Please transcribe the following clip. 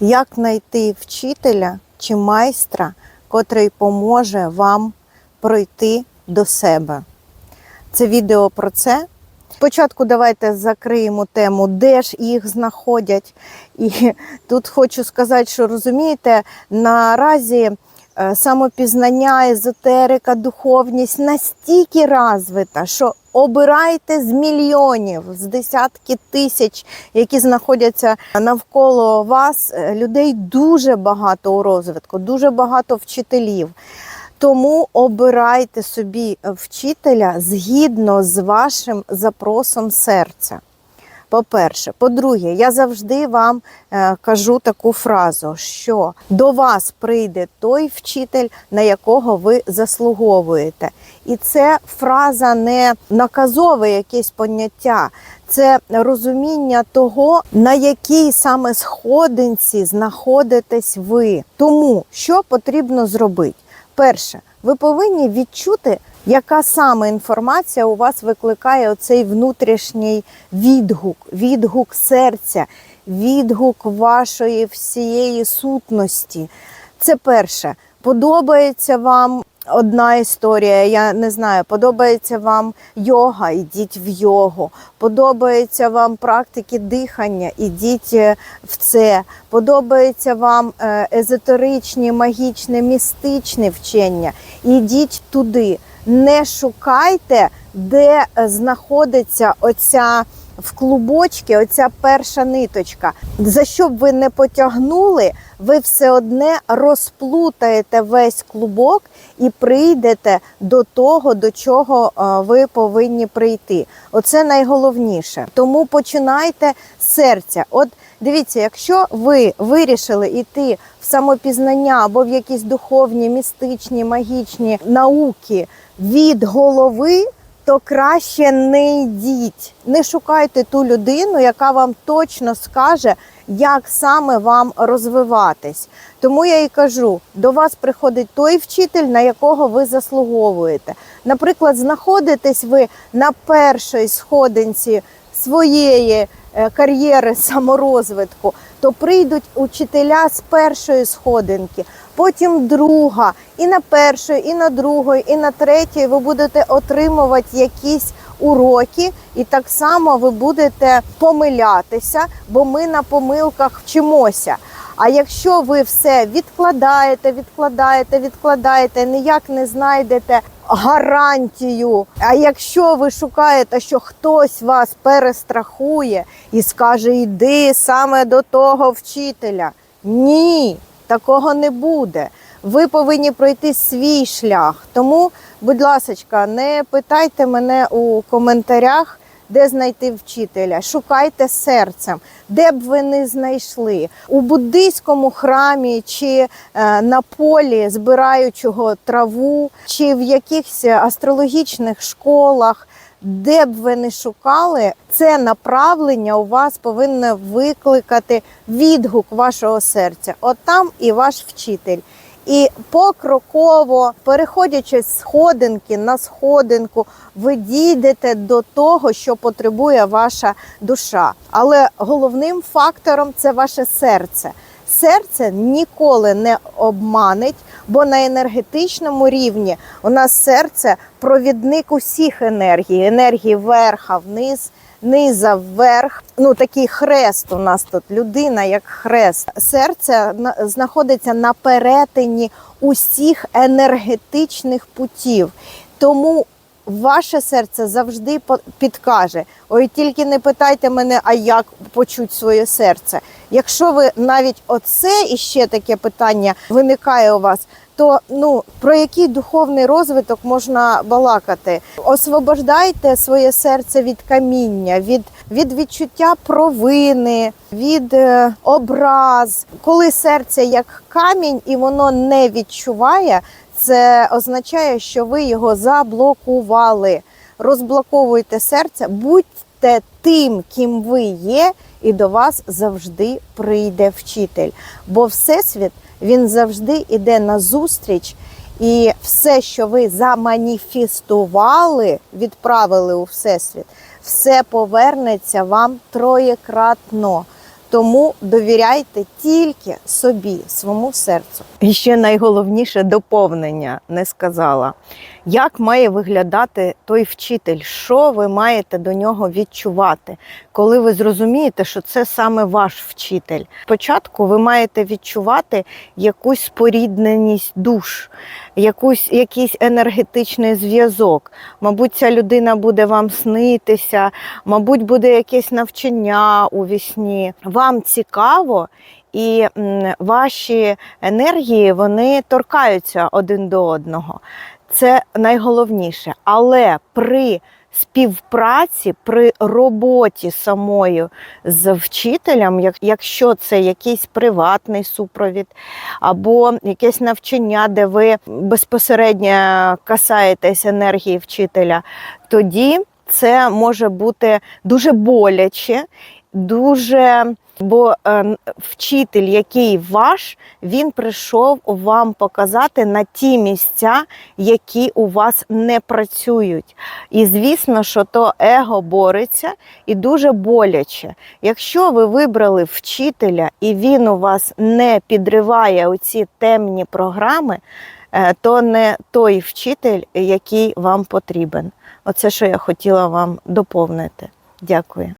Як знайти вчителя чи майстра, котрий поможе вам пройти до себе? Це відео про це. Спочатку давайте закриємо тему, де ж їх знаходять. І тут хочу сказати, що розумієте, наразі е, самопізнання, езотерика, духовність настільки розвита, що обирайте з мільйонів, з десятки тисяч, які знаходяться навколо вас. Е, Людей дуже багато у розвитку, дуже багато вчителів. Тому обирайте собі вчителя згідно з вашим запросом серця. По-перше, по-друге, я завжди вам е, кажу таку фразу, що до вас прийде той вчитель, на якого ви заслуговуєте. І це фраза не наказове якесь поняття, це розуміння того, на якій саме сходинці знаходитесь ви. Тому що потрібно зробити? Перше, ви повинні відчути, яка саме інформація у вас викликає оцей внутрішній відгук, відгук серця, відгук вашої всієї сутності. Це перше. Подобається вам одна історія, я не знаю, подобається вам йога, ідіть в йогу. Подобається вам практики дихання, ідіть е, в це. Подобається вам е, езотеричні, магічне, містичне вчення, ідіть туди. Не шукайте, де е, знаходиться оця в клубочки, оця перша ниточка. За що б ви не потягнули, ви все одне розплутаєте весь клубок і прийдете до того, до чого е, ви повинні прийти. Оце найголовніше. Тому починайте з серця. От дивіться, якщо ви вирішили йти в самопізнання або в якісь духовні, містичні, магічні науки від голови то краще не йдіть. Не шукайте ту людину, яка вам точно скаже, як саме вам розвиватись. Тому я і кажу: до вас приходить той вчитель, на якого ви заслуговуєте. Наприклад, знаходитесь ви на першій сходинці своєї е, кар'єри саморозвитку, то прийдуть учителя з першої сходинки, потім друга, і на першої, і на другої, і на третій ви будете отримувати якісь уроки, і так само ви будете помилятися, бо ми на помилках вчимося. А якщо ви все відкладаєте, відкладаєте, відкладаєте, ніяк не знайдете гарантію. А якщо ви шукаєте, що хтось вас перестрахує і скаже, йди саме до того вчителя, ні, такого не буде. Ви повинні пройти свій шлях. Тому, будь ласка, не питайте мене у коментарях, де знайти вчителя. Шукайте серцем, де б ви не знайшли. У буддийському храмі чи е, на полі збираючого траву, чи в якихось астрологічних школах. Де б ви не шукали, це направлення у вас повинно викликати відгук вашого серця. От там і ваш вчитель. І покроково, переходячи з сходинки на сходинку, ви дійдете до того, що потребує ваша душа. Але головним фактором це ваше серце. Серце ніколи не обманить, бо на енергетичному рівні у нас серце провідник усіх енергій, енергії верха, вниз, низа вверх. Ну такий хрест у нас тут людина, як хрест. Серце знаходиться на перетині усіх енергетичних путів. Тому ваше серце завжди підкаже. Ой, тільки не питайте мене, а як почуть своє серце. Якщо ви навіть оце і ще таке питання виникає у вас, то ну про який духовний розвиток можна балакати? Освобождайте своє серце від каміння, від, від відчуття провини, від е, образ. Коли серце як камінь і воно не відчуває, це означає, що ви його заблокували. Розблоковуйте серце, будьте тим, ким ви є, і до вас завжди прийде вчитель. Бо Всесвіт він завжди йде на зустріч, і все, що ви заманіфестували, відправили у Всесвіт, все повернеться вам троєкратно. Тому довіряйте тільки собі, своєму серцю. І ще найголовніше доповнення не сказала. Як має виглядати той вчитель? Що ви маєте до нього відчувати, коли ви зрозумієте, що це саме ваш вчитель? Спочатку ви маєте відчувати якусь спорідненість душ, якусь, якийсь енергетичний зв'язок. Мабуть, ця людина буде вам снитися, мабуть, буде якесь навчання у вісні. Вам цікаво, і ваші енергії вони торкаються один до одного. Це найголовніше. Але при співпраці, при роботі самою з вчителем, якщо це якийсь приватний супровід або якесь навчання, де ви безпосередньо касаєтесь енергії вчителя, тоді це може бути дуже боляче, дуже. Бо е, вчитель, який ваш, він прийшов вам показати на ті місця, які у вас не працюють. І звісно, що то его бореться і дуже боляче. Якщо ви вибрали вчителя і він у вас не підриває оці темні програми, е, то не той вчитель, який вам потрібен. Оце, що я хотіла вам доповнити. Дякую.